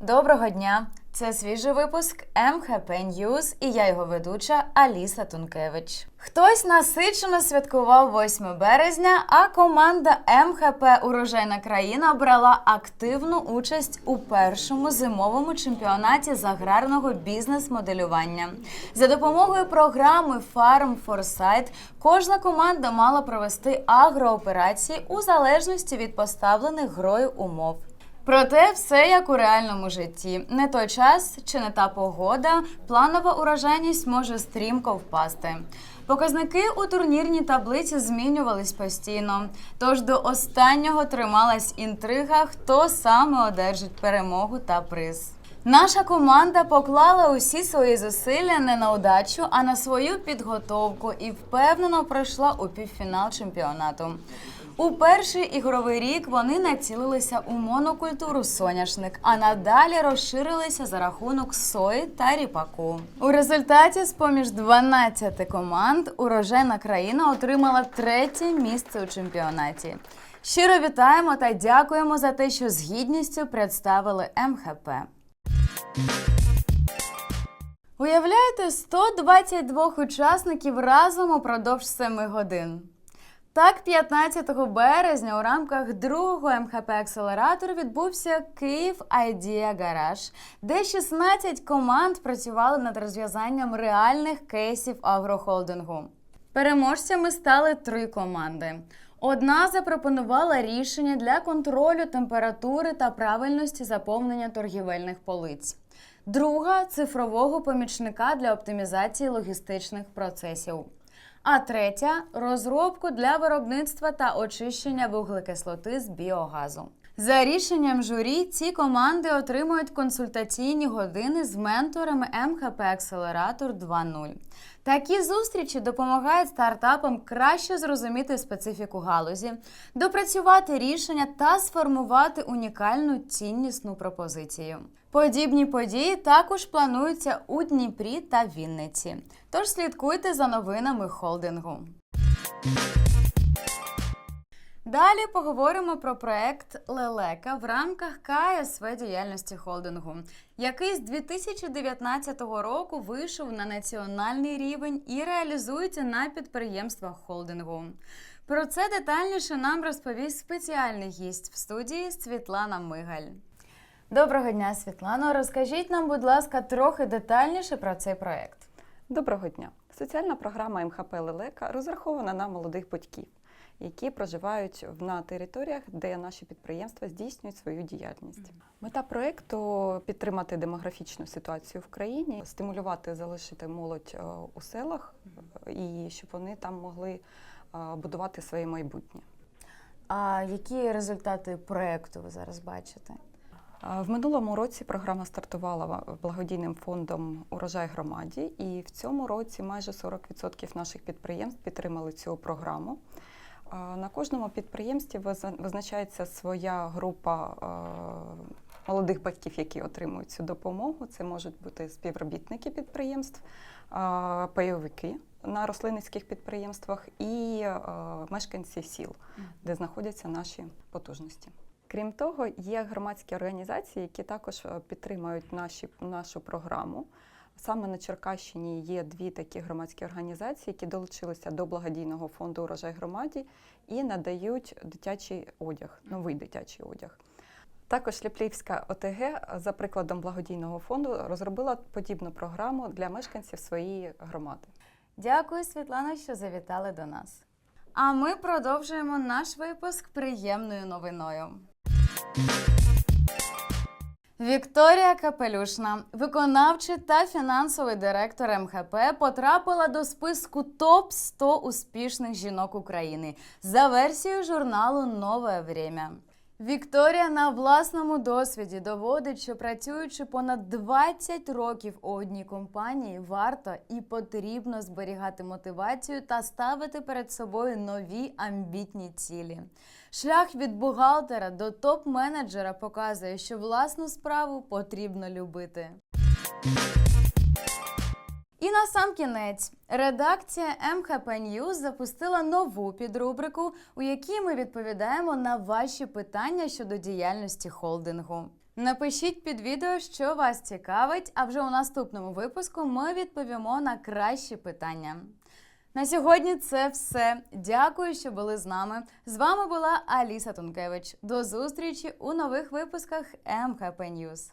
Доброго дня! Це свіжий випуск МХП News і я його ведуча Аліса Тункевич. Хтось насичено святкував 8 березня, а команда МХП Урожайна країна брала активну участь у першому зимовому чемпіонаті з аграрного бізнес-моделювання. За допомогою програми Farm Foresight кожна команда мала провести агрооперації у залежності від поставлених грою умов. Проте все як у реальному житті. Не той час чи не та погода, планова урожайність може стрімко впасти. Показники у турнірній таблиці змінювались постійно. Тож до останнього трималась інтрига, хто саме одержить перемогу та приз. Наша команда поклала усі свої зусилля не на удачу, а на свою підготовку і впевнено пройшла у півфінал чемпіонату. У перший ігровий рік вони націлилися у монокультуру соняшник, а надалі розширилися за рахунок сої та ріпаку. У результаті, з поміж 12 команд, урожайна країна отримала третє місце у чемпіонаті. Щиро вітаємо та дякуємо за те, що з гідністю представили МХП. Уявляєте, 122 учасників разом упродовж 7 годин. Так, 15 березня у рамках другого МХП акселератору відбувся Київ Idea Garage, де 16 команд працювали над розв'язанням реальних кейсів агрохолдингу. Переможцями стали три команди. Одна запропонувала рішення для контролю температури та правильності заповнення торгівельних полиць. Друга цифрового помічника для оптимізації логістичних процесів. А третя розробку для виробництва та очищення вуглекислоти з біогазу. За рішенням журі, ці команди отримують консультаційні години з менторами МХП Акселератор 2.0. Такі зустрічі допомагають стартапам краще зрозуміти специфіку галузі, допрацювати рішення та сформувати унікальну ціннісну пропозицію. Подібні події також плануються у Дніпрі та Вінниці. Тож слідкуйте за новинами холдингу. Далі поговоримо про проект Лелека в рамках КСВ діяльності холдингу, який з 2019 року вийшов на національний рівень і реалізується на підприємствах холдингу. Про це детальніше нам розповість спеціальний гість в студії Світлана Мигаль. Доброго дня, Світлано. Розкажіть нам, будь ласка, трохи детальніше про цей проект. Доброго дня! Соціальна програма МХП Лелека розрахована на молодих батьків, які проживають на територіях, де наші підприємства здійснюють свою діяльність. Мета проєкту підтримати демографічну ситуацію в країні, стимулювати, залишити молодь е, у селах е, і щоб вони там могли е, будувати своє майбутнє. А які результати проекту ви зараз бачите? В минулому році програма стартувала благодійним фондом Урожай громаді, і в цьому році майже 40% наших підприємств підтримали цю програму. На кожному підприємстві визна- визначається своя група е, молодих батьків, які отримують цю допомогу. Це можуть бути співробітники підприємств, пайовики на рослинницьких підприємствах і е, мешканці сіл, де знаходяться наші потужності. Крім того, є громадські організації, які також е, підтримують наші, нашу програму. Саме на Черкащині є дві такі громадські організації, які долучилися до благодійного фонду Урожай громаді і надають дитячий одяг, новий дитячий одяг. Також Ляплівська ОТГ за прикладом благодійного фонду розробила подібну програму для мешканців своєї громади. Дякую, Світлана, що завітали до нас. А ми продовжуємо наш випуск приємною новиною. Вікторія Капелюшна, виконавчий та фінансовий директор МХП, потрапила до списку топ 100 успішних жінок України за версією журналу Нове Время. Вікторія на власному досвіді доводить, що працюючи понад 20 років у одній компанії, варто і потрібно зберігати мотивацію та ставити перед собою нові амбітні цілі. Шлях від бухгалтера до топ-менеджера показує, що власну справу потрібно любити. І на сам кінець редакція МХП News запустила нову підрубрику, у якій ми відповідаємо на ваші питання щодо діяльності холдингу. Напишіть під відео, що вас цікавить, а вже у наступному випуску ми відповімо на кращі питання. На сьогодні це все. Дякую, що були з нами. З вами була Аліса Тункевич. До зустрічі у нових випусках МХП News.